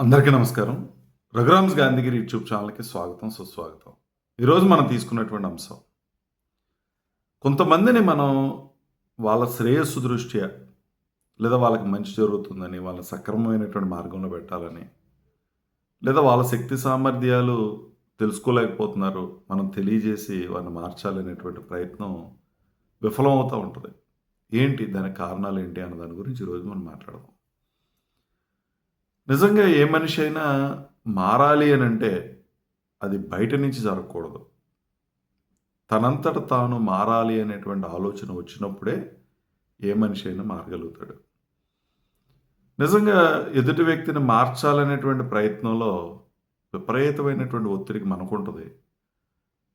అందరికీ నమస్కారం. రఘురామ్స్ గాంధీగిరి యూట్యూబ్ ఛానల్కి స్వాగతం సుస్వాగతం. ఈరోజు మనం తీసుకున్నటువంటి అంశం. కొంతమందిని మనం వాళ్ళ శ్రేయస్సు దృష్ట్యా లేదా వాళ్ళకి మంచి జరుగుతుందని వాళ్ళ సక్రమమైనటువంటి మార్గంలో పెట్టాలని లేదా వాళ్ళ శక్తి సామర్థ్యాలు తెలుసుకోలేకపోతున్నారు మనం తెలియజేసి వాళ్ళని మార్చాలనేటువంటి ప్రయత్నం విఫలం అవుతూ ఉంటుంది. ఏంటి దానికి కారణాలు ఏంటి అన్న దాని గురించి ఈరోజు మనం మాట్లాడదాం. నిజంగా ఏ మనిషి అయినా మారాలి అని అంటే అది బయట నుంచి జరగకూడదు. తనంతట తాను మారాలి అనేటువంటి ఆలోచన వచ్చినప్పుడే ఏ మనిషి అయినా మారగలుగుతాడు. నిజంగా ఎదుటి వ్యక్తిని మార్చాలనేటువంటి ప్రయత్నంలో విపరీతమైనటువంటి ఒత్తిడికి మనకుంటుంది.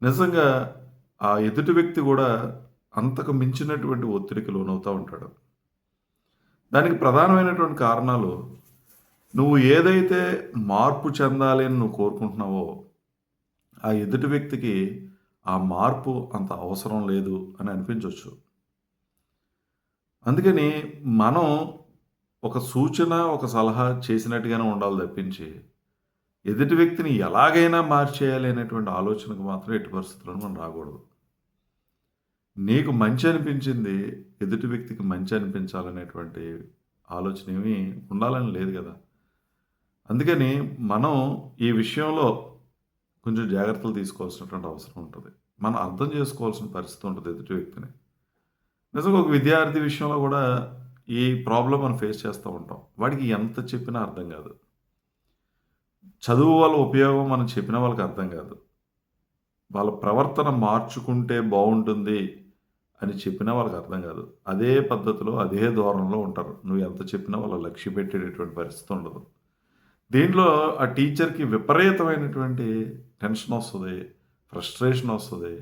నిజంగా ఆ ఎదుటి వ్యక్తి కూడా అంతకు మించినటువంటి ఒత్తిడికి లోనవుతూ ఉంటాడు. దానికి ప్రధానమైనటువంటి కారణాలు నువ్వు ఏదైతే మార్పు చెందాలి అని నువ్వు కోరుకుంటున్నావో ఆ ఎదుటి వ్యక్తికి ఆ మార్పు అంత అవసరం లేదు అని అనిపించవచ్చు అందుకని మనం ఒక సూచన ఒక సలహా చేసినట్టుగానే ఉండాలి తప్పించి ఎదుటి వ్యక్తిని ఎలాగైనా మార్చేయాలి అనేటువంటి ఆలోచనకు మాత్రం ఎట్టి పరిస్థితుల్లో మనం రాకూడదు. నీకు మంచి అనిపించింది ఎదుటి వ్యక్తికి మంచి అనిపించాలనేటువంటి ఆలోచన ఏమీ ఉండాలని లేదు కదా. అందుకని మనం ఈ విషయంలో కొంచెం జాగ్రత్తలు తీసుకోవాల్సినటువంటి అవసరం ఉంటుంది. మనం అర్థం చేసుకోవాల్సిన పరిస్థితి ఉంటుంది ఎదుటి వ్యక్తిని. నిజంగా ఒక విద్యార్థి విషయంలో కూడా ఈ ప్రాబ్లం మనం ఫేస్ చేస్తూ ఉంటాం. వాడికి ఎంత చెప్పినా అర్థం కాదు. చదువు వాళ్ళ ఉపయోగం మనం చెప్పిన వాళ్ళకి అర్థం కాదు. వాళ్ళ ప్రవర్తన మార్చుకుంటే బాగుంటుంది అని చెప్పినా వాళ్ళకి అర్థం కాదు. అదే పద్ధతిలో అదే ధోరణిలో ఉంటారు. నువ్వు ఎంత చెప్పినా వాళ్ళ లక్ష్య పెట్టేటటువంటి పరిస్థితి ఉండదు. దీంట్లో ఆ టీచర్కి విపరీతమైనటువంటి టెన్షన్ వస్తుంది ఫ్రస్ట్రేషన్ వస్తుంది.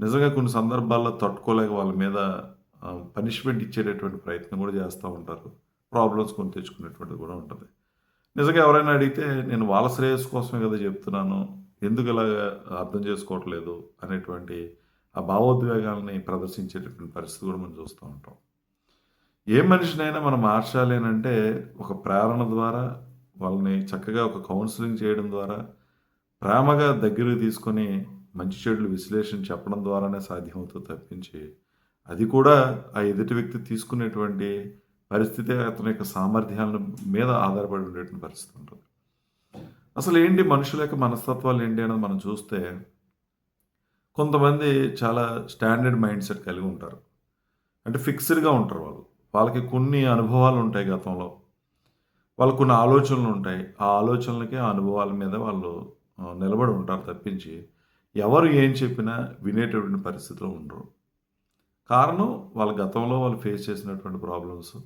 నిజంగా కొన్ని సందర్భాల్లో తట్టుకోలేక వాళ్ళ మీద పనిష్మెంట్ ఇచ్చేటటువంటి ప్రయత్నం కూడా చేస్తూ ఉంటారు. ప్రాబ్లమ్స్ కొని తెచ్చుకునేటువంటిది కూడా ఉంటుంది. నిజంగా ఎవరైనా అడిగితే నేను వాళ్ళ శ్రేయస్సు కోసమే కదా చెప్తున్నాను ఎందుకు ఇలా అర్థం చేసుకోవట్లేదు? అనేటువంటి ఆ భావోద్వేగాలని ప్రదర్శించేటటువంటి పరిస్థితి కూడా మనం చూస్తూ ఉంటాం. ఏ మనిషినైనా మనం మార్చాలి అని అంటే ఒక ప్రేరణ ద్వారా వాళ్ళని చక్కగా ఒక కౌన్సిలింగ్ చేయడం ద్వారా ప్రేమగా దగ్గరకు తీసుకొని మంచి చెడులు విశ్లేషణ చెప్పడం ద్వారానే సాధ్యమవుతుంది తప్పించి అది కూడా ఆ ఎదుటి వ్యక్తి తీసుకునేటువంటి పరిస్థితి అతని యొక్క సామర్థ్యాల మీద ఆధారపడి ఉండేటువంటి పరిస్థితి ఉంటుంది. అసలు ఏంటి మనుషుల యొక్క మనస్తత్వాలు ఏంటి అనేది మనం చూస్తే కొంతమంది చాలా స్టాండర్డ్ మైండ్ సెట్ కలిగి ఉంటారు. అంటే ఫిక్స్డ్గా ఉంటారు వాళ్ళు. వాళ్ళకి కొన్ని అనుభవాలు ఉంటాయి గతంలో. వాళ్ళు కొన్ని ఆలోచనలు ఉంటాయి. ఆ ఆలోచనలకి ఆ అనుభవాల మీద వాళ్ళు నిలబడి ఉంటారు తప్పించి ఎవరు ఏం చెప్పినా వినేటటువంటి పరిస్థితిలో ఉండరు. కారణం వాళ్ళ గతంలో వాళ్ళు ఫేస్ చేసినటువంటి ప్రాబ్లమ్స్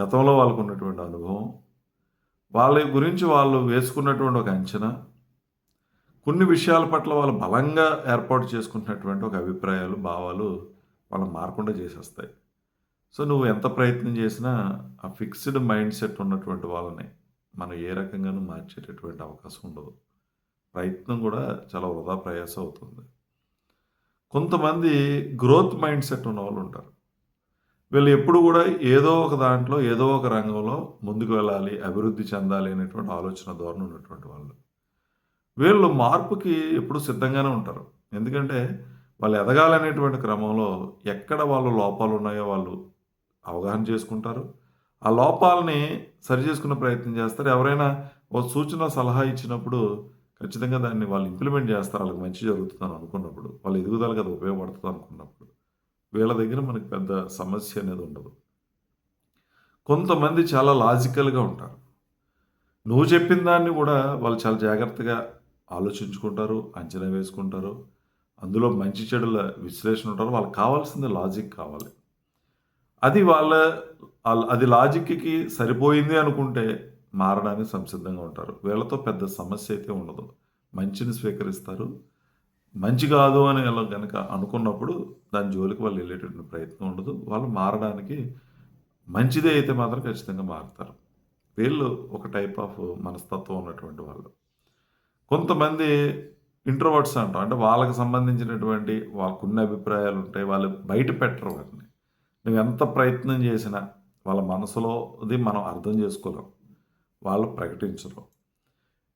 గతంలో వాళ్ళకు ఉన్నటువంటి అనుభవం. వాళ్ళ గురించి వాళ్ళు వేసుకున్నటువంటి ఒక అంచనా కొన్ని విషయాల పట్ల వాళ్ళు బలంగా ఏర్పాటు చేసుకుంటున్నటువంటి ఒక అభిప్రాయాలు భావాలు వాళ్ళు మారకుండా చేసేస్తాయి. సో నువ్వు ఎంత ప్రయత్నం చేసినా ఆ ఫిక్స్డ్ మైండ్ సెట్ ఉన్నటువంటి వాళ్ళని మనం ఏ రకంగానూ మార్చేటటువంటి అవకాశం ఉండదు. ప్రయత్నం కూడా చాలా వృధా ప్రయాసం అవుతుంది. కొంతమంది గ్రోత్ మైండ్ సెట్ ఉన్న వాళ్ళు ఉంటారు. వీళ్ళు ఎప్పుడు కూడా ఏదో ఒక దాంట్లో ఏదో ఒక రంగంలో ముందుకు వెళ్ళాలి అభివృద్ధి చెందాలి అనేటువంటి ఆలోచన ధోరణి ఉన్నటువంటి వాళ్ళు. వీళ్ళు మార్పుకి ఎప్పుడు సిద్ధంగానే ఉంటారు. ఎందుకంటే వాళ్ళు ఎదగాలనేటువంటి క్రమంలో ఎక్కడ వాళ్ళు లోపాలు ఉన్నాయో వాళ్ళు అవగాహన చేసుకుంటారు. ఆ లోపాలని సరి చేసుకునే ప్రయత్నం చేస్తారు. ఎవరైనా ఓ సూచన సలహా ఇచ్చినప్పుడు ఖచ్చితంగా దాన్ని వాళ్ళు ఇంప్లిమెంట్ చేస్తారు. వాళ్ళకి మంచి జరుగుతుందని అనుకున్నప్పుడు వాళ్ళ ఎదుగుదలకు అది ఉపయోగపడుతుంది అనుకున్నప్పుడు వీళ్ళ దగ్గర మనకి పెద్ద సమస్య అనేది ఉండదు. కొంతమంది చాలా లాజికల్గా ఉంటారు. నువ్వు చెప్పిన దాన్ని కూడా వాళ్ళు చాలా జాగ్రత్తగా ఆలోచించుకుంటారు అంచనా వేసుకుంటారు. అందులో మంచి చెడుల విశ్లేషణ ఉంటారు. వాళ్ళకి కావాల్సింది లాజిక్ కావాలి. అది వాళ్ళ అది లాజిక్కి సరిపోయింది అనుకుంటే మారడానికి సంసిద్ధంగా ఉంటారు. వీళ్ళతో పెద్ద సమస్య అయితే ఉండదు. మంచిని స్వీకరిస్తారు. మంచి కాదు అని వాళ్ళు కనుక అనుకున్నప్పుడు దాని జోలికి వాళ్ళు వెళ్ళేటటువంటి ప్రయత్నం ఉండదు. వాళ్ళు మారడానికి మంచిదే అయితే మాత్రం ఖచ్చితంగా మారుతారు. వీళ్ళు ఒక టైప్ ఆఫ్ మనస్తత్వం ఉన్నటువంటి వాళ్ళు. కొంతమంది ఇంట్రోవర్ట్స్ అంటాం అంటే వాళ్ళకి సంబంధించినటువంటి వాళ్ళకున్న అభిప్రాయాలు ఉంటాయి. వాళ్ళు బయట పెట్టరు వాటిని. నువ్వు ఎంత ప్రయత్నం చేసినా వాళ్ళ మనసులోది మనం అర్థం చేసుకోలేం. వాళ్ళు ప్రకటించరు.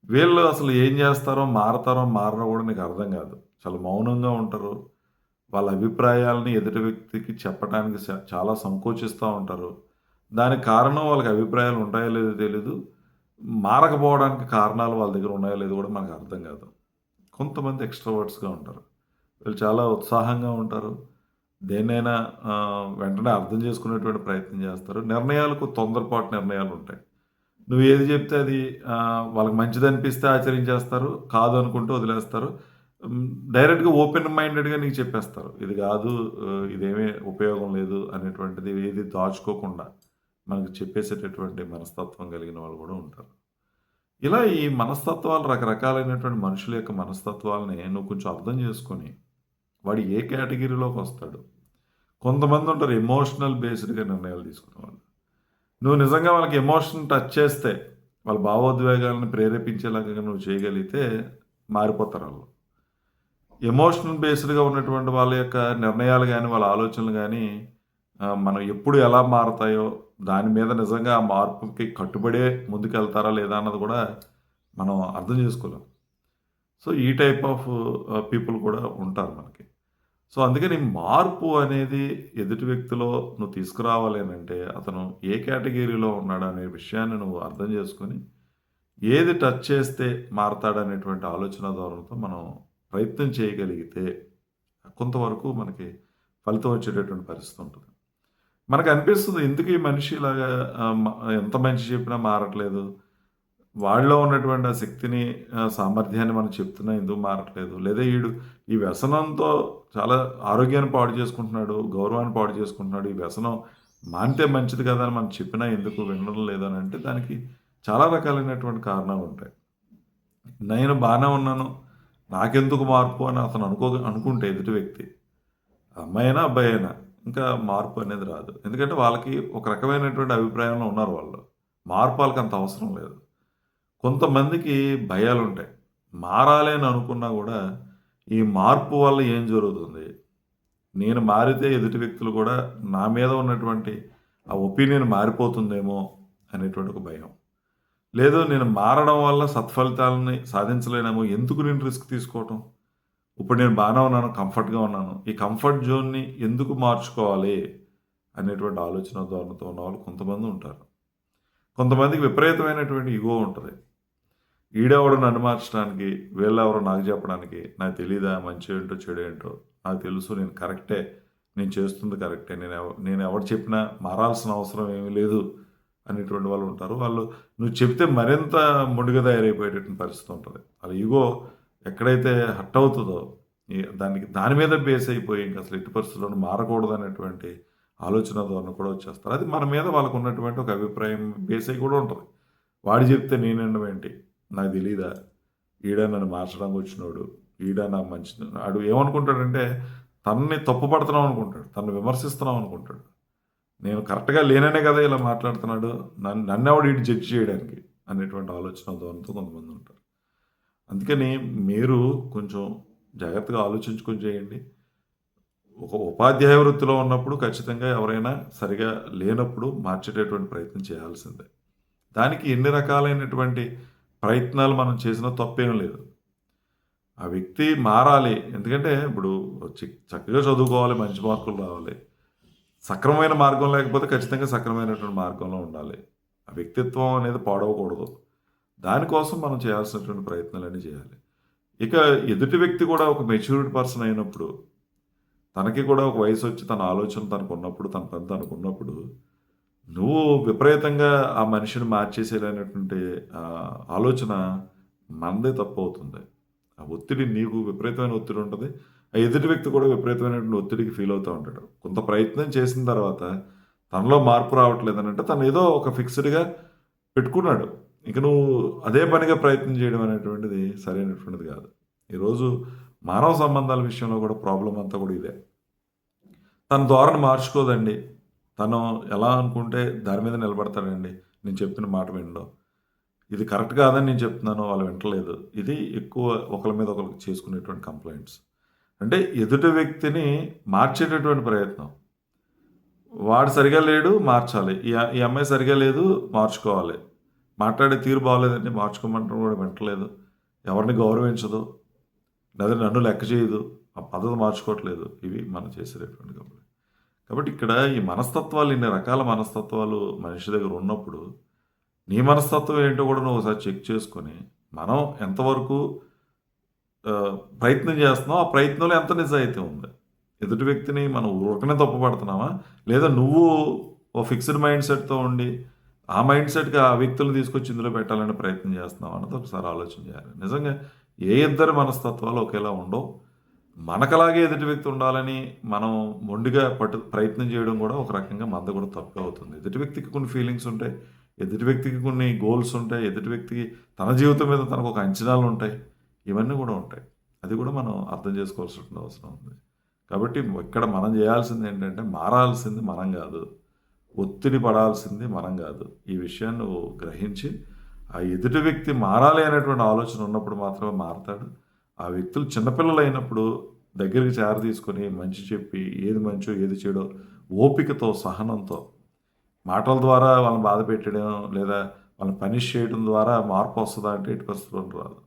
వీళ్ళు అసలు ఏం చేస్తారో మారతారో మారరో కూడా నీకు అర్థం కాదు. చాలా మౌనంగా ఉంటారు. వాళ్ళ అభిప్రాయాలని ఎదుటి వ్యక్తికి చెప్పడానికి చాలా సంకోచిస్తూ ఉంటారు. దానికి కారణం వాళ్ళకి అభిప్రాయాలు ఉంటాయో లేదో తెలీదు. మారకపోవడానికి కారణాలు వాళ్ళ దగ్గర ఉన్నాయో లేదో కూడా మనకు అర్థం కాదు. కొంతమంది ఎక్స్ట్రావర్ట్స్గా ఉంటారు. వీళ్ళు చాలా ఉత్సాహంగా ఉంటారు. దేన్నైనా వెంటనే అర్థం చేసుకునేటువంటి ప్రయత్నం చేస్తారు. నిర్ణయాలకు తొందరపాటు నిర్ణయాలు ఉంటాయి. నువ్వు ఏది చెప్తే అది వాళ్ళకి మంచిది అనిపిస్తే ఆచరించేస్తారు. కాదు అనుకుంటూ వదిలేస్తారు. డైరెక్ట్గా ఓపెన్ మైండెడ్గా నీకు చెప్పేస్తారు. ఇది కాదు ఇదేమీ ఉపయోగం లేదు అనేటువంటిది ఏది దాచుకోకుండా మనకు చెప్పేసేటటువంటి మనస్తత్వం కలిగిన వాళ్ళు కూడా ఉంటారు. ఇలా ఈ మనస్తత్వాలు రకరకాలైనటువంటి మనుషుల యొక్క మనస్తత్వాలని నువ్వు కొంచెం అర్థం చేసుకొని వాడు ఏ కేటగిరీలోకి వస్తాడు? కొంతమంది ఉంటారు ఎమోషనల్ బేస్డ్గా నిర్ణయాలు తీసుకునే వాళ్ళు నువ్వు నిజంగా వాళ్ళకి ఎమోషన్ టచ్ చేస్తే వాళ్ళ భావోద్వేగాలను ప్రేరేపించేలాగా నువ్వు చేయగలిగితే మారిపోతారు వాళ్ళు. ఎమోషనల్ బేస్డ్గా ఉన్నటువంటి వాళ్ళ యొక్క నిర్ణయాలు కానీ వాళ్ళ ఆలోచనలు కానీ మనం ఎప్పుడు ఎలా మారతాయో దాని మీద నిజంగా ఆ మార్పుకి కట్టుబడే ముందుకెళ్తారా లేదా అన్నది కూడా మనం అర్థం చేసుకోలేం. సో ఈ టైప్ ఆఫ్ పీపుల్ కూడా ఉంటారు మనకి. సో అందుకని మార్పు అనేది ఎదుటి వ్యక్తిలో నువ్వు తీసుకురావాలి అని అంటే అతను ఏ కేటగిరీలో ఉన్నాడు అనే విషయాన్ని నువ్వు అర్థం చేసుకొని ఏది టచ్ చేస్తే మారతాడనేటువంటి ఆలోచన ధోరణితో మనం ప్రయత్నం చేయగలిగితే కొంతవరకు మనకి ఫలితం వచ్చేటటువంటి పరిస్థితి ఉంటుంది. మనకు అనిపిస్తుంది ఎందుకు ఈ మనిషి ఇలాగా ఎంత మంచి చెప్పినా మారట్లేదు వాళ్ళలో ఉన్నటువంటి ఆ శక్తిని సామర్థ్యాన్ని మనం చెప్తున్నా ఎందుకు మారట్లేదు? లేదా వీడు ఈ వ్యసనంతో చాలా ఆరోగ్యాన్ని పాడు చేసుకుంటున్నాడు గౌరవాన్ని పాడు చేసుకుంటున్నాడు ఈ వ్యసనం మానితే మంచిది కదా అని మనం చెప్పినా ఎందుకు వినడం లేదని అంటే దానికి చాలా రకాలైనటువంటి కారణాలు ఉంటాయి. నేను బాగానే ఉన్నాను నాకెందుకు మార్పు అని అతను అనుకో అనుకుంటే ఎదుటి వ్యక్తి అమ్మాయి అయినా అబ్బాయి అయినా ఇంకా మార్పు అనేది రాదు. ఎందుకంటే వాళ్ళకి ఒక రకమైనటువంటి అభిప్రాయంలో ఉన్నారు వాళ్ళు. మార్పు వాళ్ళకి అంత అవసరం లేదు. కొంతమందికి భయాలు ఉంటాయి మారాలి అని అనుకున్నా కూడా ఈ మార్పు వల్ల ఏం జరుగుతుంది? నేను మారితే ఎదుటి వ్యక్తులు కూడా నా మీద ఉన్నటువంటి ఆ ఒపీనియన్ మారిపోతుందేమో అనేటువంటి ఒక భయం. లేదు నేను మారడం వల్ల సత్ఫలితాలని సాధించలేనేమో ఎందుకు నేను రిస్క్ తీసుకోవటం? ఇప్పుడు నేను బాగానే ఉన్నాను కంఫర్ట్గా ఉన్నాను. ఈ కంఫర్ట్ జోన్ని ఎందుకు మార్చుకోవాలి? అనేటువంటి ఆలోచన ధోరణితో ఉన్న వాళ్ళు కొంతమంది ఉంటారు. కొంతమందికి విపరీతమైనటువంటి ఇగో ఉంటుంది. ఈడెవడు నన్ను మార్చడానికి వీళ్ళెవరో నాకు చెప్పడానికి నాకు తెలియదా మంచి ఏంటో చెడు ఏంటో? నాకు తెలుసు నేను కరెక్టే. నేను చేస్తుంది కరెక్టే. నేను నేను ఎవరు చెప్పినా మారాల్సిన అవసరం ఏమీ లేదు అనేటువంటి వాళ్ళు ఉంటారు. వాళ్ళు నువ్వు చెప్తే మరింత మొండిగా తయారైపోయేటటువంటి పరిస్థితి ఉంటుంది. వాళ్ళ ఇగో ఎక్కడైతే హట్ అవుతుందో దానికి దాని మీద బేస్ అయిపోయి ఇంకా అసలు ఎట్టి పరిస్థితుల్లో మారకూడదు అనేటువంటి ఆలోచన ధోరణి కూడా వచ్చేస్తారు. అది మన మీద వాళ్ళకు ఉన్నటువంటి ఒక అభిప్రాయం బేస్ అయి కూడా ఉంటుంది. వాడు చెప్తే నేనండం ఏంటి? నాకు తెలీదా? ఈడ నన్ను మార్చడానికి వచ్చినోడు ఈడ నాకు మంచి ఆడు ఏమనుకుంటాడంటే తనని తప్పుపడుతున్నావు అనుకుంటాడు తను విమర్శిస్తున్నాం అనుకుంటాడు. నేను కరెక్ట్గా లేననే కదా ఇలా మాట్లాడుతున్నాడు నన్ను ఎవడు ఇటు జడ్జ్ చేయడానికి అనేటువంటి ఆలోచన ధోరణితో కొంతమంది ఉంటారు. అందుకని మీరు కొంచెం జాగ్రత్తగా ఆలోచించుకొని చేయండి. ఒక ఉపాధ్యాయ వృత్తిలో ఉన్నప్పుడు ఖచ్చితంగా ఎవరైనా సరిగా లేనప్పుడు మార్చేటటువంటి ప్రయత్నం చేయాల్సిందే. దానికి ఎన్ని రకాలైనటువంటి ప్రయత్నాలు మనం చేసినా తప్పేం లేదు. ఆ వ్యక్తి మారాలి. ఎందుకంటే ఇప్పుడు చక్కగా చదువుకోవాలి మంచి మార్కులు రావాలి. సక్రమమైన మార్గం లేకపోతే ఖచ్చితంగా సక్రమైనటువంటి మార్గంలో ఉండాలి. ఆ వ్యక్తిత్వం అనేది పాడవకూడదు. దానికోసం మనం చేయాల్సినటువంటి ప్రయత్నాలన్నీ చేయాలి. ఇక ఎదుటి వ్యక్తి కూడా ఒక మెచ్యూర్డ్ పర్సన్ అయినప్పుడు తనకి కూడా ఒక వయసు వచ్చి తన ఆలోచన తనకు ఉన్నప్పుడు తన పని తనకు ఉన్నప్పుడు నువ్వు విపరీతంగా ఆ మనిషిని మార్చేసేటటువంటి ఆలోచన మనదే తప్పు అవుతుంది ఆ ఒత్తిడి నీకు విపరీతమైన ఒత్తిడి ఉంటుంది. ఆ ఎదుటి వ్యక్తి కూడా విపరీతమైనటువంటి ఒత్తిడికి ఫీల్ అవుతూ ఉంటాడు. కొంత ప్రయత్నం చేసిన తర్వాత తనలో మార్పు రావట్లేదు అని అంటే తను ఏదో ఒక ఫిక్స్డ్గా పెట్టుకున్నాడు. ఇక నువ్వు అదే పనిగా ప్రయత్నం చేయడం అనేటువంటిది సరైనటువంటిది కాదు. ఈరోజు మానవ సంబంధాల విషయంలో కూడా ప్రాబ్లం అంతా కూడా ఇదే. తన ధోరణి మార్చుకోదండి. తను ఎలా అనుకుంటే దాని మీద నిలబడతాడండి. నేను చెప్తున్న మాట వినడం. ఇది కరెక్ట్ కాదని నేను చెప్తున్నాను వాళ్ళు వింటలేదు. ఇది ఎక్కువ ఒకరి మీద ఒకరికి చేసుకునేటువంటి కంప్లైంట్స్. అంటే ఎదుటి వ్యక్తిని మార్చేటటువంటి ప్రయత్నం. వాడు సరిగా లేడు మార్చాలి. ఈ ఈ అమ్మాయి సరిగా లేదు మార్చుకోవాలి. మాట్లాడే తీరు బాగోలేదండి మార్చుకోమంటారు కూడా వింటలేదు. ఎవరిని గౌరవించదు. లేదా నన్ను లెక్క చేయదు. ఆ పద్ధతి మార్చుకోవట్లేదు. ఇవి మనం చేసేటటువంటి కంప్లైంట్ కాబట్టి ఇక్కడ ఈ మనస్తత్వాలు ఇన్ని రకాల మనస్తత్వాలు మనిషి దగ్గర ఉన్నప్పుడు నీ మనస్తత్వం ఏంటో కూడా నువ్వు ఒకసారి చెక్ చేసుకొని మనం ఎంతవరకు ప్రయత్నం చేస్తున్నావు ఆ ప్రయత్నంలో ఎంత నిజాయితీ ఉంది? ఎదుటి వ్యక్తిని మనం ఊరకనే తప్పుపడుతున్నావా లేదా నువ్వు ఓ ఫిక్స్డ్ మైండ్ సెట్తో ఉండి ఆ మైండ్ సెట్కి ఆ వ్యక్తులను తీసుకొచ్చి ఇందులో పెట్టాలని ప్రయత్నం చేస్తున్నావు అన్నది ఒకసారి ఆలోచన చేయాలి. నిజంగా ఏ ఇద్దరు మనస్తత్వాలు ఒకేలా ఉండవు? మనకలాగే ఎదుటి వ్యక్తి ఉండాలని మనం మొండిగా పట్టు ప్రయత్నం చేయడం కూడా ఒక రకంగా మంద కూడా తప్పు అవుతుంది. ఎదుటి వ్యక్తికి కొన్ని ఫీలింగ్స్ ఉంటాయి ఎదుటి వ్యక్తికి కొన్ని గోల్స్ ఉంటాయి ఎదుటి వ్యక్తికి తన జీవితం మీద తనకు ఒక అంచనాలు ఉంటాయి ఇవన్నీ కూడా ఉంటాయి. అది కూడా మనం అర్థం చేసుకోవాల్సిన అవసరం ఉంది. కాబట్టి ఇక్కడ మనం చేయాల్సింది ఏంటంటే మారాల్సింది మనం కాదు ఒత్తిడి పడాల్సింది మనం కాదు. ఈ విషయాన్ని గ్రహించి ఆ ఎదుటి వ్యక్తి మారాలి అనేటువంటి ఆలోచన ఉన్నప్పుడు మాత్రమే మారతాడు. ఆ వ్యక్తులు చిన్నపిల్లలు అయినప్పుడు దగ్గరికి చేర తీసుకొని మంచి చెప్పి ఏది మంచో ఏది చెడో ఓపికతో సహనంతో మాటల ద్వారా వాళ్ళని బాధ పెట్టడం లేదా వాళ్ళని పనిష్ చేయడం ద్వారా మార్పు వస్తుందా అంటే ఎటు పరిస్థితుల్లో రాదు.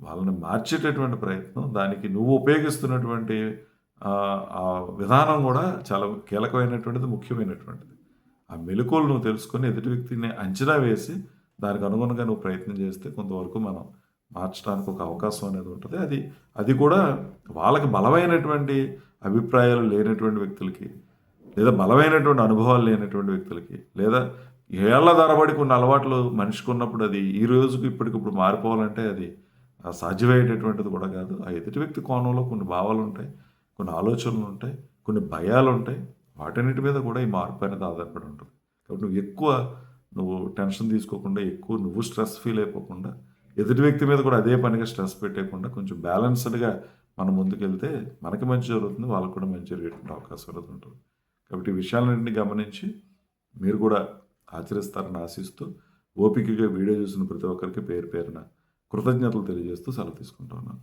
వాళ్ళని మార్చేటటువంటి ప్రయత్నం దానికి నువ్వు ఉపయోగిస్తున్నటువంటి ఆ విధానం కూడా చాలా కీలకమైనటువంటిది ముఖ్యమైనటువంటిది. ఆ మెలకువలు నువ్వు తెలుసుకొని ఎదుటి వ్యక్తిని అంచనా వేసి దానికి అనుగుణంగా నువ్వు ప్రయత్నం చేస్తే కొంతవరకు మనం మార్చడానికి ఒక అవకాశం అనేది ఉంటుంది. అది అది కూడా వాళ్ళకి బలమైనటువంటి అభిప్రాయాలు లేనటువంటి వ్యక్తులకి లేదా బలమైనటువంటి అనుభవాలు లేనటువంటి వ్యక్తులకి లేదా ఏళ్ళ ధరబడి కొన్ని అలవాట్లు మనిషికి ఉన్నప్పుడు అది ఈ రోజుకి ఇప్పటికిప్పుడు మారిపోవాలంటే అది సాధ్యమయ్యేటటువంటిది కూడా కాదు. ఆ ఎదుటి వ్యక్తి కోణంలో కొన్ని భావాలు ఉంటాయి కొన్ని ఆలోచనలు ఉంటాయి కొన్ని భయాలు ఉంటాయి. వాటన్నిటి మీద కూడా ఈ మార్పు అనేది ఆధారపడి ఉంటుంది. కాబట్టి నువ్వు ఎక్కువ నువ్వు టెన్షన్ తీసుకోకుండా ఎక్కువ నువ్వు స్ట్రెస్ ఫీల్ అయిపోకుండా ఎదుటి వ్యక్తి మీద కూడా అదే పనిగా స్ట్రెస్ పెట్టేయకుండా కొంచెం బ్యాలెన్స్డ్గా మనం ముందుకెళ్తే మనకి మంచి జరుగుతుంది వాళ్ళకు కూడా మంచి జరిగేటువంటి అవకాశం ఉంటుంది కాబట్టి ఈ విషయాలన్నింటినీ గమనించి మీరు కూడా ఆచరిస్తారని ఆశిస్తూ ఓపికగా వీడియో చూసిన ప్రతి ఒక్కరికి పేరు పేరున కృతజ్ఞతలు తెలియజేస్తూ సెలవు తీసుకుంటా ఉన్నాను.